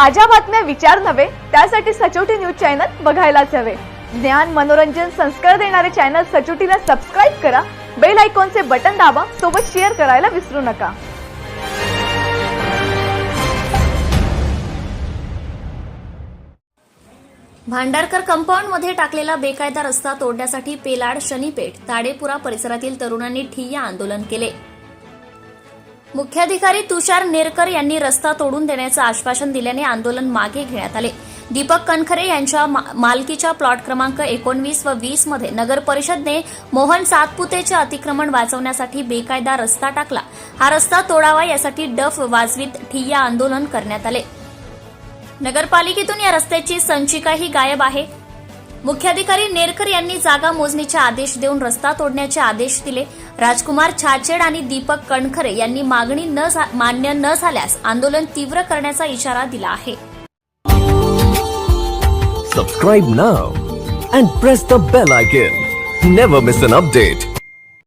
ताज्या बातम्या विचार नव्हे त्यासाठी सचोटी न्यूज चॅनल बघायलाच हवे. ज्ञान मनोरंजन संस्कार देणारे चॅनल सचोटीला सबस्क्राईब करा बेल आयकॉनचे बटन दाबा सोबत शेअर करायला विसरू नका. भांडारकर कंपाऊंडमध्ये टाकलेला बेकायदा रस्ता तोडण्यासाठी पेलाड शनीपेठ ताडेपुरा परिसरातील तरुणांनी ठिय्या आंदोलन केले. मुख्याधिकारी तुषार नेरकर यांनी रस्ता तोडून देण्याचं आश्वासन दिल्याने आंदोलन मागे घेण्यात आले. दीपक कनखरे यांच्या मा- मालकीच्या प्लॉट क्रमांक एकोणवीस व वीसमध्ये नगर परिषदने मोहन सातपुतेचे अतिक्रमण वाचवण्यासाठी बेकायदा रस्ता टाकला. हा रस्ता तोडावा यासाठी डफ वाजवीत ठिय्या आंदोलन करण्यात आले. नगरपालिकेतून या रस्त्याची संचिकाही गायब आहे. मुख्याधिकारी नेरकर यांनी जागा मोजणीचे आदेश देऊन रस्ता तोडण्याचे आदेश दिले. राजकुमार छाचेड आणि दीपक कणखरे यांनी मागणी न मान्य न झाल्यास आंदोलन तीव्र करण्याचा इशारा दिला आहे. Subscribe now and press the bell icon never miss an update